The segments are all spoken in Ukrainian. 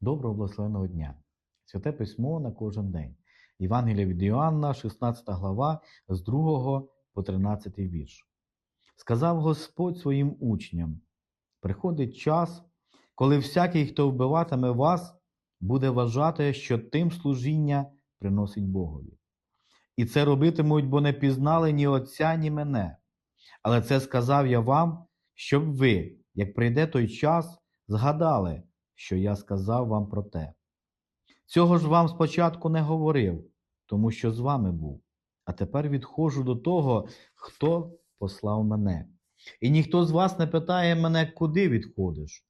Доброго благословеного дня! Святе письмо на кожен день. Євангелія від Іоанна, 16 глава, з 2 по 13 вірш. Сказав Господь своїм учням: приходить час, коли всякий, хто вбиватиме вас, буде вважати, що тим служіння приносить Богові. І це робитимуть, бо не пізнали ні Отця, ні мене. Але це сказав я вам, щоб ви, як прийде той час, згадали, що я сказав вам про те. Цього ж вам спочатку не говорив, тому що з вами був. А тепер відходжу до того, хто послав мене. І ніхто з вас не питає мене, куди відходиш.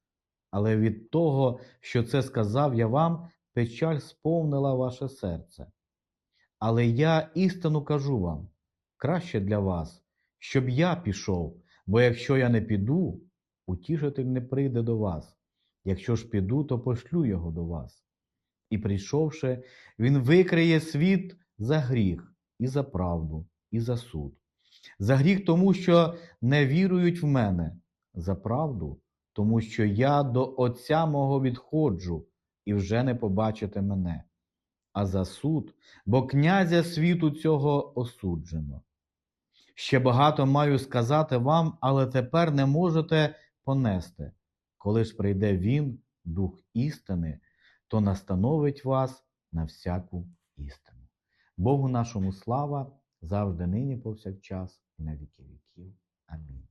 Але від того, що це сказав я вам, печаль сповнила ваше серце. Але я істину кажу вам, краще для вас, щоб я пішов, бо якщо я не піду, утішитель не прийде до вас. Якщо ж піду, то пошлю його до вас. І прийшовши, він викриє світ за гріх, і за правду, і за суд. За гріх тому, що не вірують в мене, за правду, тому що я до Отця мого відходжу, і вже не побачите мене, а за суд, бо князя світу цього осуджено. Ще багато маю сказати вам, але тепер не можете понести. Коли ж прийде Він, Дух істини, то настановить вас на всяку істину. Богу нашому слава завжди нині повсякчас і на віки віків. Амінь.